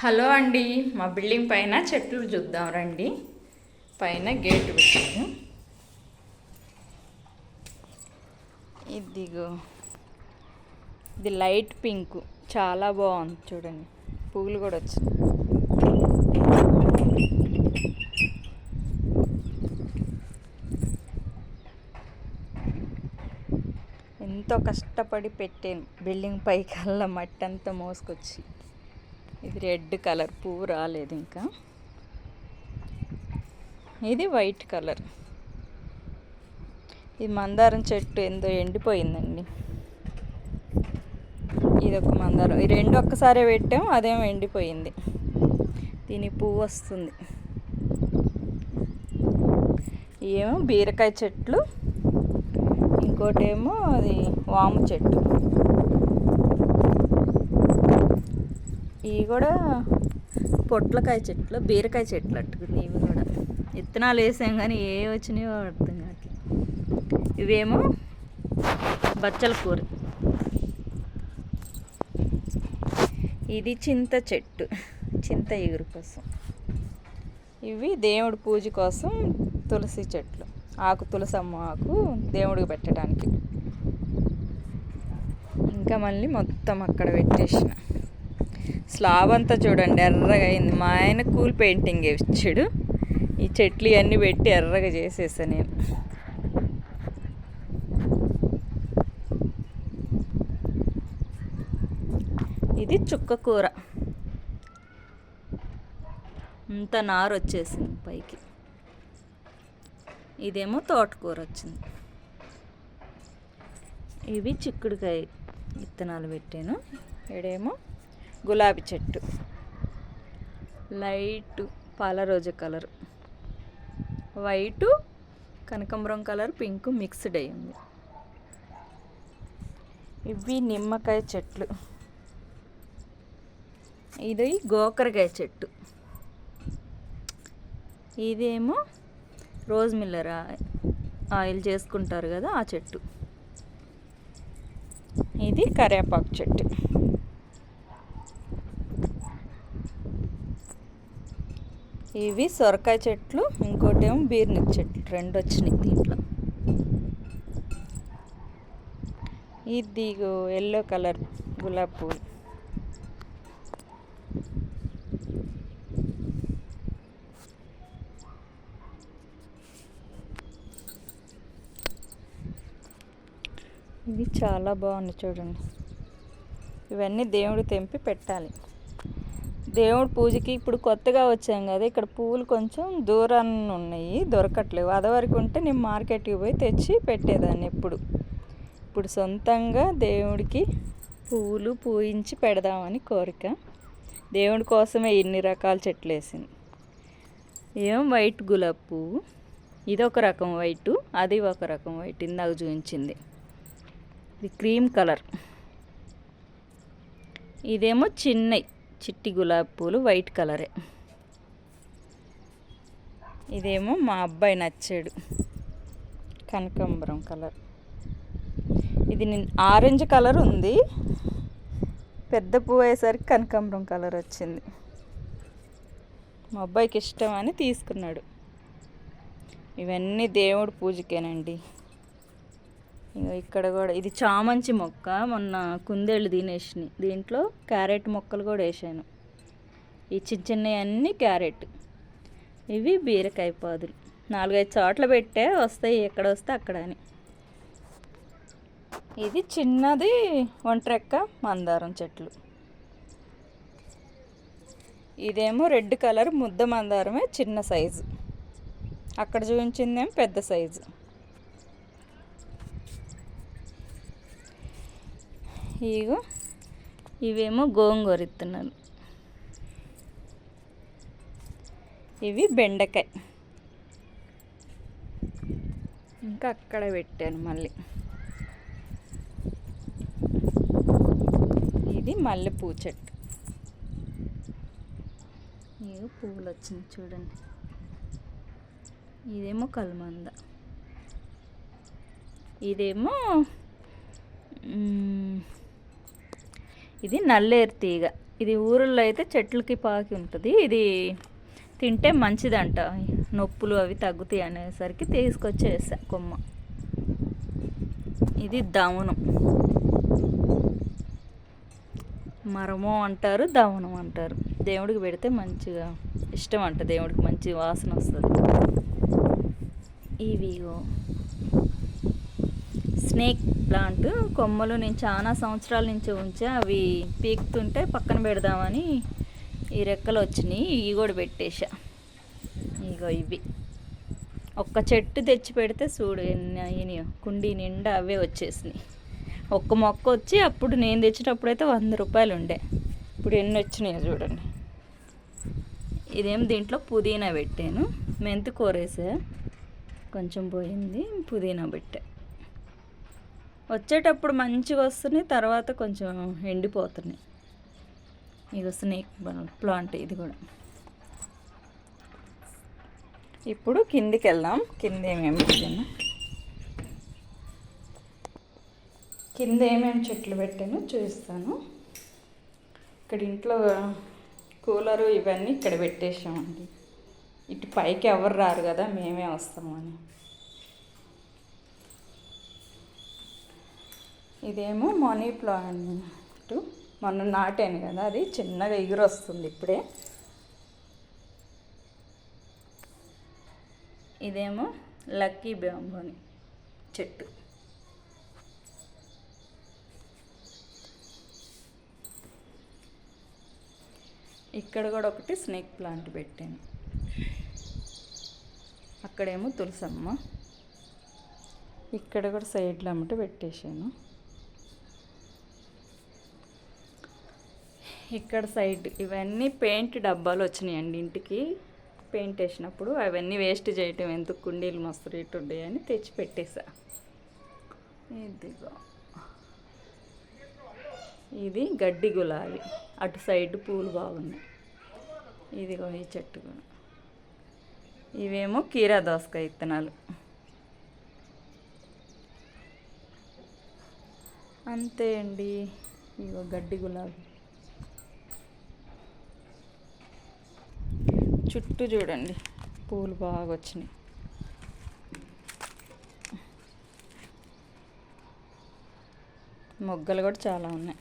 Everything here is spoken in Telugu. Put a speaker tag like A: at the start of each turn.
A: హలో అండి. మా బిల్డింగ్ పైన చెట్లు చూద్దాం రండి. పైన గేట్ పెట్టాను. ఇదిగో. ఇది లైట్ పింక్. చాలా బాగుంది చూడండి. పువ్వులు కూడా వచ్చినాయి. ఎంతో కష్టపడి పెట్టాను. బిల్డింగ్ పైకల్లా మట్టి అంతా మోసుకొచ్చి. ఇది రెడ్ కలర్ పువ్వు రాలేదు ఇంకా. ఇది వైట్ కలర్. ఇది మందారం చెట్టు ఎంతో ఎండిపోయిందండి. ఇది ఒక మందారం. ఈ రెండు ఒక్కసారే పెట్టాం అదేమో ఎండిపోయింది. దీని పువ్వు వస్తుంది. ఏమో బీరకాయ చెట్లు ఇంకోటేమో అది వాము చెట్టు. ఇవి కూడా పొట్లకాయ చెట్లు బీరకాయ చెట్లు అట్టుకుంది ఇవి కూడా. విత్తనాలు వేసాం కానీ ఏ వచ్చినాయో అర్థం కావట్లేదు ఇవేమో బచ్చల కూర. ఇది చింత చెట్టు చింత ఎగురు కోసం. ఇవి దేవుడి పూజ కోసం తులసి చెట్లు. ఆకు తులసమ్మ ఆకు దేవుడికి పెట్టడానికి. ఇంకా మళ్ళీ మొత్తం అక్కడ పెట్టేసిన. స్లాబ్ అంతా చూడండి ఎర్రగా అయింది. మా ఆయన కూల్ పెయింటింగ్ ఇచ్చాడు ఈ చెట్లు ఇవన్నీ పెట్టి ఎర్రగా చేసేసా నేను. ఇది చుక్క కూర. ఇంత నారు వచ్చేసింది పైకి. ఇదేమో తోటకూర వచ్చింది. ఇవి చిక్కుడుకాయ విత్తనాలు పెట్టాను. ఇడేమో గులాబీ చెట్టు. లైట్ పాలరోజు కలర్ వైటు కనకాంబరం కలర్ పింక్ మిక్స్డ్ అయ్యింది ఇవి నిమ్మకాయ చెట్లు. ఇది గోకరకాయ చెట్టు. ఇదేమో రోజ్ మిల్లర్ ఆయిల్ చేసుకుంటారు కదా ఆ చెట్టు. ఇది కరేపాకు చెట్టు. ఇవి సొరకాయ చెట్లు ఇంకోటేమో బీర్ని బీర్నిక్ చెట్లు రెండు వచ్చినాయి దీంట్లో. ఇది ఎల్లో కలర్ గులాబీ పువ్వు. ఇవి చాలా బాగున్నాయి చూడండి. ఇవన్నీ దేవుడు తెంపి పెట్టాలి. దేవుడి పూజకి ఇప్పుడు కొత్తగా వచ్చాం కదా ఇక్కడ పువ్వులు కొంచెం దూరాన్ని ఉన్నాయి దొరకట్లేవు. అదవరకు ఉంటే నేను మార్కెట్కి పోయి తెచ్చి పెట్టేదాన్ని ఎప్పుడు. ఇప్పుడు సొంతంగా దేవుడికి పువ్వులు పూయించి పెడదామని కోరిక. దేవుడి కోసమే ఇన్ని రకాల చెట్లు వేసింది. ఏం వైట్ గులాబీ పువ్వు? ఇది ఒక రకం వైటు అది ఒక రకం వైట్. ఇందాక చూపించింది. ఇది క్రీమ్ కలర్. ఇదేమో చిన్నవి చిట్టి గులాబీ పూలు వైట్ కలరే. ఇదేమో మా అబ్బాయి నచ్చాడు. కనకాంబరం కలర్. ఇది ఆరెంజ్ కలర్ ఉంది. పెద్ద పువ్వు అయ్యేసరికి కనకాంబరం కలర్ వచ్చింది. మా అబ్బాయికి ఇష్టం అని తీసుకున్నాడు. ఇవన్నీ దేవుడి పూజకేనండి. ఇక్కడ కూడా ఇది చామంచి మొక్క. మొన్న కుందేళ్ళు తినేసినాయి దీంట్లో క్యారెట్ మొక్కలు కూడా వేసాను. ఈ చిన్న చిన్నవి అన్నీ క్యారెట్. ఇవి బీరకాయ పాదులు. నాలుగైదు చోట్ల పెట్టే వస్తాయి. ఎక్కడ వస్తే అక్కడ అని. ఇది చిన్నది ఒంటరెక్క మందారం చెట్లు. ఇదేమో రెడ్ కలర్ ముద్ద మందారమే చిన్న సైజు. అక్కడ చూపించిందేమో పెద్ద సైజు. ఇగో ఇవేమో గోంగూర ఇస్తున్నాను ఇవి బెండకాయ. ఇంకా అక్కడ పెట్టాను మళ్ళీ. ఇది మల్లెపూ చెట్టు. ఇగో పువ్వులు వచ్చింది చూడండి. ఇదేమో కల్మంద. ఇదేమో ఇది నల్లేరు తీగ. ఇది ఊరిలో అయితే చెట్లకి పాకి ఉంటుంది. ఇది తింటే మంచిదంట. నొప్పులు అవి తగ్గుతాయి అనేసరికి తీసుకొచ్చేసా కొమ్మ. ఇది దవనం. మరము అంటారు దవనం అంటారు. దేవుడికి పెడితే మంచిగా ఇష్టం అంట. దేవుడికి మంచి వాసన వస్తుంది. ఇవిగో. Snake plant. కొమ్మలు నేను చాలా సంవత్సరాల నుంచి ఉంచి. అవి పీకుతుంటే పక్కన పెడదామని ఈ రెక్కలు వచ్చినాయి. ఇవి కూడా పెట్టేశా. ఇగో ఇవి. ఒక్క చెట్టు తెచ్చి పెడితే చూడు ఎన్ని అయినాయో. కుండీ నిండా అవే వచ్చేసినాయి. ఒక్క మొక్క వచ్చి అప్పుడు నేను తెచ్చినప్పుడు అయితే వంద రూపాయలు ఉండే. ఇప్పుడు ఎన్ని వచ్చినాయో చూడండి. ఇదేం దీంట్లో పుదీనా పెట్టాను. మెంతి కూరేసా కొంచెం పోయింది. పుదీనా పెట్టా. వచ్చేటప్పుడు మంచిగా వస్తున్నాయి తర్వాత కొంచెం ఎండిపోతున్నాయి. ఇది స్నేక్ ప్లాంట్ ఇది కూడా. ఇప్పుడు కిందికి వెళ్దాం కింద ఏమేమి పెట్టాను? కింద ఏమేమి చెట్లు పెట్టానో చూపిస్తాను. ఇక్కడ ఇంట్లో కూలరు ఇవన్నీ ఇక్కడ పెట్టేసామండి ఇటు పైకి ఎవరు రారు కదా మేమే వస్తామని ఇదేమో మనీ ప్లాంట్. మొన్న నాటాను కదా అది చిన్నగా ఎగురు వస్తుంది ఇప్పుడే. ఇదేమో లక్కీ బ్యాంబోని చెట్టు. ఇక్కడ కూడా ఒకటి స్నేక్ ప్లాంట్ పెట్టాను. అక్కడేమో తులసమ్మ. ఇక్కడ కూడా సైడ్లో అమ్మట పెట్టేశాను. ఇక్కడ సైడ్ ఇవన్నీ పెయింట్ డబ్బాలు వచ్చినాయండి ఇంటికి. పెయింట్ వేసినప్పుడు అవన్నీ వేస్ట్ చేయటం ఎందుకు కుండీలు మస్తు రేటు ఉండేయని తెచ్చి పెట్టేసా. ఇదిగో. ఇది గడ్డి గులాబీ. అటు సైడ్ పూలు బాగున్నాయి. ఇదిగో ఈ చెట్టు కూడా. ఇవేమో కీరా దోసకాయ విత్తనాలు అంతే అండి. ఇగో గడ్డి గులాబీ. చుట్టూ చూడండి. పూలు బాగా వచ్చినాయి. మొగ్గలు కూడా చాలా ఉన్నాయి.